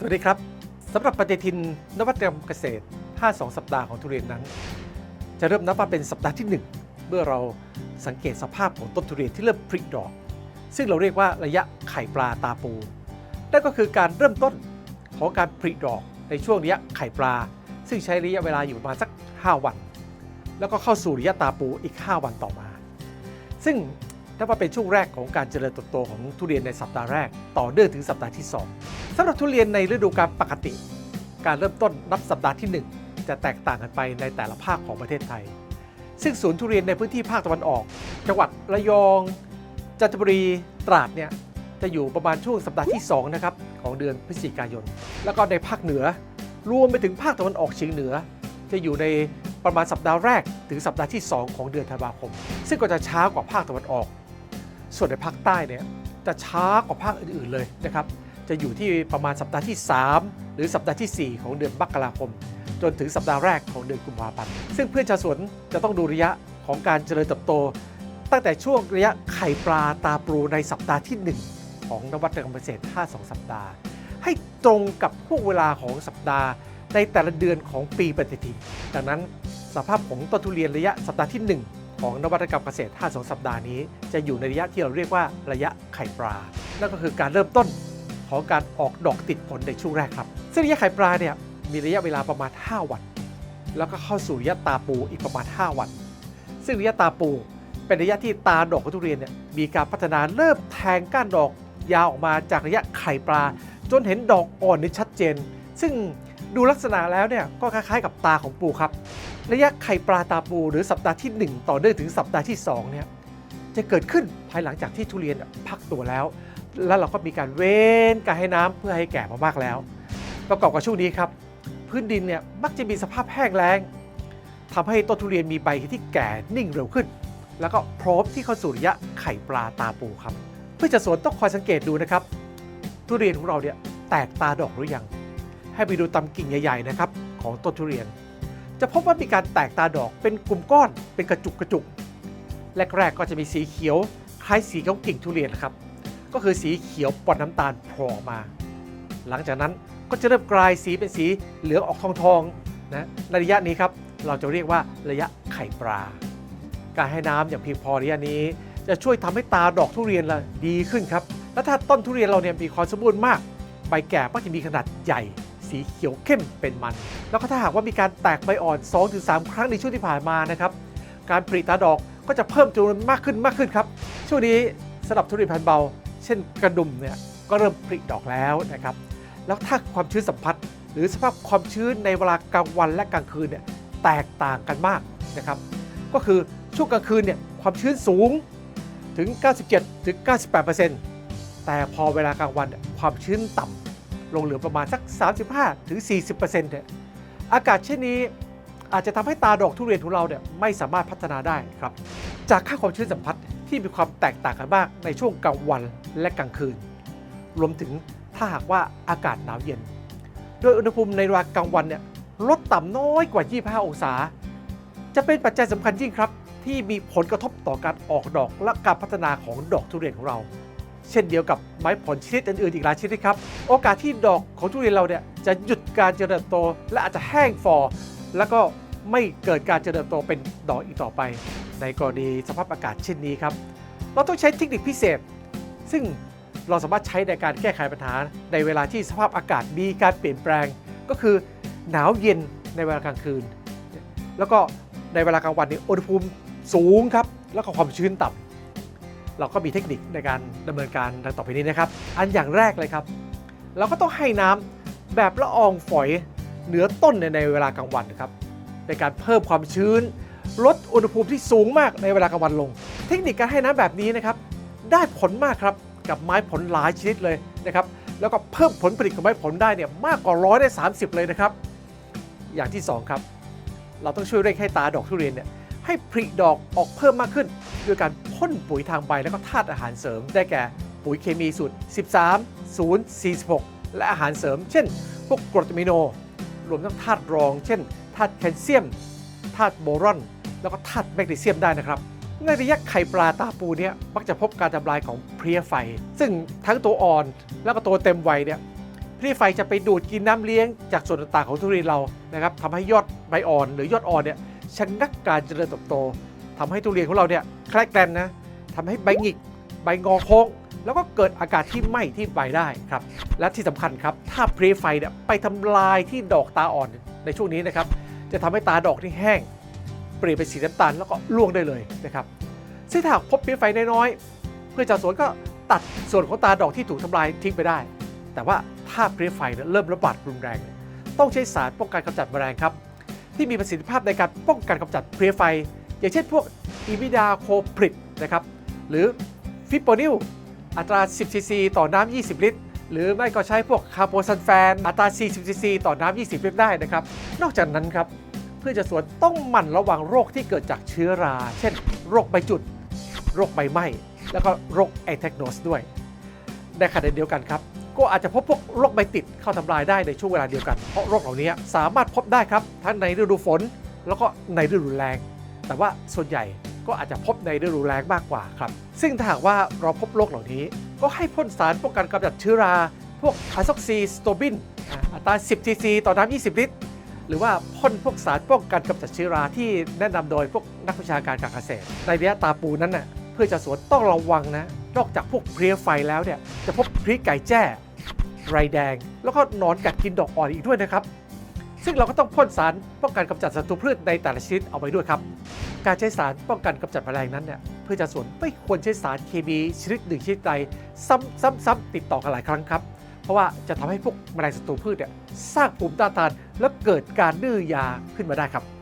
สวัสดีครับสำหรับปฏิทินนวัตกรรมเกษตร 52 สัปดาห์ของทุเรียนนั้น จะเริ่มนับว่าเป็นสัปดาห์ที่ 1 เมื่อเราสังเกตสภาพของต้นทุเรียนที่เริ่มผลิดอก ซึ่งเราเรียกว่าระยะไข่ปลาตาปู นั่นก็คือการเริ่มต้นของการผลิดอกในช่วงระยะไข่ปลา ซึ่งใช้ระยะเวลาอยู่ประมาณสัก 5 วัน แล้วก็เข้าสู่ระยะตาปูอีก 5 วันต่อมา ซึ่ง นับว่าเป็นช่วงแรกของการเจริญเติบโตของทุเรียนในสัปดาห์แรก ต่อเนื่องถึงสัปดาห์ที่ 2สำหรับทุเรียนในฤดูกาลปกติ การเริ่มต้นนับสัปดาห์ที่ 1 จะแตกต่างกันไปในแต่ละภาคของประเทศไทย ซึ่งศูนย์ทุเรียนในพื้นที่ภาคตะวันออก จังหวัดระยอง จันทบุรีตราดเนี่ยจะอยู่ประมาณช่วงสัปดาห์ที่2นะครับของเดือนพฤศจิกายน แล้วก็ในภาคเหนือ รวมไปถึงภาคตะวันออกเฉียงเหนือ จะอยู่ในประมาณสัปดาห์แรก ถึงสัปดาห์ที่ 2 ของเดือนธันวาคม ซึ่งก็จะช้ากว่าภาคตะวันออก ส่วนในภาคใต้เนี่ยจะช้ากว่าภาคอื่นๆเลยนะครับ จะอยู่ที่ประมาณสัปดาห์ที่ 3 หรือสัปดาห์ทีสี่ 4 ของเดือนมกราคม จนถึงสัปดาห์แรกของเดือนกุมภาพันธ์ ซึ่งเพื่อนชาวสวนจะต้องดูระยะของการเจริญเติบโต ตั้งแต่ช่วงระยะไข่ปลาตาปลูในสัปดาห์ที่ 1 ของนวัตกรรมเกษตร 52 สัปดาห์ ให้ตรงกับห่วงเวลาของสัปดาห์ ในแต่ละเดือนของปีปฏิทิน ดังนั้นสภาพของต้นทุเรียนระยะสัปดาห์ที่ 1 ของนวัตกรรมเกษตร 52 สัปดาห์นี้ จะอยู่ในระยะที่เราเรียกว่าระยะไข่ปลา นั่นก็คือการเริ่มต้นของการออกดอกติดผลในช่วงแรกครับ ซึ่งระยะไข่ปลาเนี่ยมีระยะเวลาประมาณ 5 วัน แล้วก็เข้าสู่ระยะตาปูอีกประมาณ 5 วัน ซึ่งระยะตาปู เป็นระยะที่ตาดอกของทุเรียนเนี่ยมีการพัฒนาเริ่มแทงก้านดอกยาวออกมาจากระยะไข่ปลา จนเห็นดอกอ่อนนี่ชัดเจน ซึ่งดูลักษณะแล้วเนี่ยก็คล้ายๆกับตาของปูครับ ระยะไข่ปลาตาปูหรือสัปดาห์ที่ 1 ต่อเนื่องถึงสัปดาห์ที่2เนี่ยจะเกิดขึ้นภายหลังจากที่ทุเรียนพักตัวแล้ว แล้วเราก็มีการเว้นการให้น้ำเพื่อให้แก่มามากแล้ว ประกอบกับช่วงนี้ครับพื้นดินเนี่ยมักจะมีสภาพแห้งแล้งทำให้ต้นทุเรียนมีใบที่แก่นิ่งเร็วขึ้น แล้วก็พร้อมที่เข้าสู่ระยะไข่ปลาตาปูครับ เพื่อจะสวนต้องคอยสังเกตดูนะครับ ทุเรียนของเราเนี่ยแตกตาดอกหรือยัง ให้ไปดูตำกิ่งใหญ่ๆนะครับของต้นทุเรียน จะพบว่ามีการแตกตาดอกเป็นกลุ่มก้อนเป็นกระจุกกระจุกแรกๆก็จะมีสีเขียวคล้ายสีของกิ่งทุเรียนครับ ก็คือสีเขียวปนน้ำตาลโผล่อมา หลังจากนั้นก็จะเริ่มกลายสีเป็นสีเหลืองออกทองทองๆนะในระยะนี้ครับเราจะเรียกว่าระยะไข่ปลา การให้น้ำอย่างเพียงพอระยะนี้ จะช่วยทำให้ตาดอกทุเรียนละดีขึ้นครับ และถ้าต้นทุเรียนเราเนี่ยมีความสมบูรณ์มาก ใบแก่ก็จะมีขนาดใหญ่ สีเขียวเข้มเป็นมัน แล้วก็ถ้าหากว่ามีการแตกใบอ่อน 2-3 ครั้งในช่วงที่ผ่านมานะครับ การผลิตาดอกก็จะเพิ่มจำนวนมากขึ้นมากขึ้นครับ ช่วงนี้สำหรับทุเรียนพันธุ์เบา เช่นกระดุมเนี่ยก็เริ่มผลิดอกแล้วนะครับ แล้วถ้าความชื้นสัมผัส หรือสภาพความชื้นในเวลากลางวันและกลางคืนเนี่ยแตกต่างกันมากนะครับ ก็คือช่วงกลางคืนเนี่ยความชื้นสูงถึง 97ถึง98%แต่พอเวลากลางวันความชื้นต่ำ ลงเหลือประมาณสัก 35ถึง40%เนี่ยอากาศเช่นนี้อาจจะทำให้ตาดอกทุเรียนของเราเนี่ยไม่สามารถพัฒนาได้ครับ จากค่าความชื้นสัมผัสที่มีความแตกต่างกันมากในช่วงกลางวันและกลางคืน รวมถึงถ้าหากว่าอากาศหนาวเย็น โดยอุณหภูมิในเวลากลางวันเนี่ยลดต่ำน้อยกว่า 25 องศา จะเป็นปัจจัยสำคัญยิ่งครับ ที่มีผลกระทบต่อการออกดอกและการพัฒนาของดอกทุเรียนของเรา เช่นเดียวกับไม้ผลชนิดอื่นๆอีกหลายชนิดครับ โอกาสที่ดอกของทุเรียนเราเนี่ยจะหยุดการเจริญเติบโต และอาจจะแห้งฟอแล้วก็ไม่เกิดการเจริญเติบโตเป็นดอกอีกต่อไป ในกรณีสภาพอากาศเช่นนี้ครับ เราต้องใช้เทคนิคพิเศษ ซึ่งเราสามารถใช้ในการแก้ไขปัญหาในเวลาที่สภาพอากาศมีการเปลี่ยนแปลง ก็คือหนาวเย็นในเวลากลางคืน แล้วก็ในเวลากลางวันนี่อุณหภูมิสูงครับ แล้วก็ความชื้นต่ำ เราก็มีเทคนิคในการดำเนินการดังต่อไปนี้นะครับ อันอย่างแรกเลยครับ เราก็ต้องให้น้ำแบบละอองฝอยเหนือต้นในเวลากลางวันครับในการเพิ่มความชื้น ลดอุณหภูมิที่สูงมากในเวลากลางวันลง เทคนิคการให้น้ำแบบนี้นะครับ ได้ผลมากครับกับไม้ผลหลายชนิดเลยนะครับ แล้วก็เพิ่มผลผลิตของไม้ผลได้เนี่ยมากกว่าร้อยได้30 เลยนะครับ อย่างที่ 2 ครับ เราต้องช่วยเร่งให้ตาดอกทุเรียนเนี่ย ให้ผลิดอกออกเพิ่มมากขึ้นด้วยการพ่นปุ๋ยทางใบแล้วก็ธาตุอาหารเสริม ได้แก่ปุ๋ยเคมีสูตร 13 0 46 และอาหารเสริม เช่น พวกกรดอะมิโน รวมทั้งธาตุรอง เช่นธาตุแคลเซียมธาตุโบรอน แล้วก็ธาตุแมกนีเซียมได้นะครับในระยะไข่ปลาตาปูเนี่ยมักจะพบการทำลายของเพลี้ยไฟ ซึ่งทั้งตัวอ่อนแล้วก็ตัวเต็มวัยเนี่ยเพลี้ยไฟจะไปดูดกินน้ำเลี้ยงจากส่วนต่างๆของทุเรียนเรานะครับทำให้ยอดใบอ่อนหรือยอดอ่อนเนี่ย ชะงักการเจริญเติบโตทำให้ทุเรียนของเราเนี่ยแคลกแกรนนะทำให้ใบหงิก ใบงอโค้ง แล้วก็เกิดอากาศที่ไหม้ที่ใบได้ครับ และที่สำคัญครับ ถ้าเพลี้ยไฟเนี่ยไปทำลายที่ดอกตาอ่อนในช่วงนี้นะครับ จะทำให้ตาดอกที่แห้ง เปลี่ยนเป็นสีน้ำตาลแล้วก็ร่วงได้เลยนะครับซึ่งถ้าหากพบเพลี้ยไฟน้อยๆเพื่อนชาวสวนก็ตัดส่วนของตาดอกที่ถูกทำลายทิ้งไปได้ แต่ว่าถ้าเพลี้ยไฟเนี่ยเริ่มระบาดรุนแรง ต้องใช้สารป้องกันกำจัดแมลงครับ ที่มีประสิทธิภาพในการป้องกันกำจัดเพลี้ยไฟ อย่างเช่นพวกอิมิดาโคพริดนะครับหรือฟิปโปนิลอัตรา 10 ซีซี ต่อน้ำ 20 ลิตร หรือไม่ก็ใช้พวกคาร์โบซันแฟน อัตรา 40 ซีซี ต่อน้ำ 20 ลิตรได้นะครับ นอกจากนั้นครับเพื่อจะสวนต้องหมั่นระวังโรคที่เกิดจากเชื้อรา เช่น โรคใบจุด โรคใบไหม้ แล้วก็โรคแอนแทกโนสด้วย ในขณะเดียวกันครับ ก็อาจจะพบพวกโรคใบติดเข้าทำลายได้ในช่วงเวลาเดียวกัน เพราะโรคเหล่านี้สามารถพบได้ครับ ทั้งในฤดูฝน แล้วก็ในฤดูแล้งแต่ว่าส่วนใหญ่ก็อาจจะพบในฤดูแล้งมากกว่าครับ ซึ่งถ้าหากว่าเราพบโรคเหล่านี้ ก็ให้พ่นสารป้องกันกำจัดเชื้อรา พวกอะซอกซีสโตบินอัตรา 10 ซีซี ต่อน้ำ 20 ลิตร หรือว่าพ่นพวกสารป้องกันกำจัดเชื้อราที่แนะนำโดยพวกนักวิชาการการเกษตร ในระยะตาปูนั้นน่ะเพื่อจะสวนต้องระวังนะ นอกจากพวกเพลี้ยไฟแล้วเนี่ยจะพบเพลี้ยไก่แจ้ ไรแดง แล้วก็หนอนกัดกินดอกอ่อนอีกด้วยนะครับ ซึ่งเราก็ต้องพ่นสารป้องกันกำจัดศัตรูพืชในแต่ละชนิดเอาไว้ด้วยครับ การใช้สารป้องกันกำจัดแมลงนั้นเนี่ยเพื่อจะสวนไม่ควรใช้สารเคมีชนิดหนึ่งชนิดใดซ้ำๆติดต่อกันหลายครั้งครับ เพราะว่าจะทำให้พวกแมลงศัตรูพืชเนี่ยสร้างภูมิต้านทาน และเกิดการดื้อยาขึ้นมาได้ครับ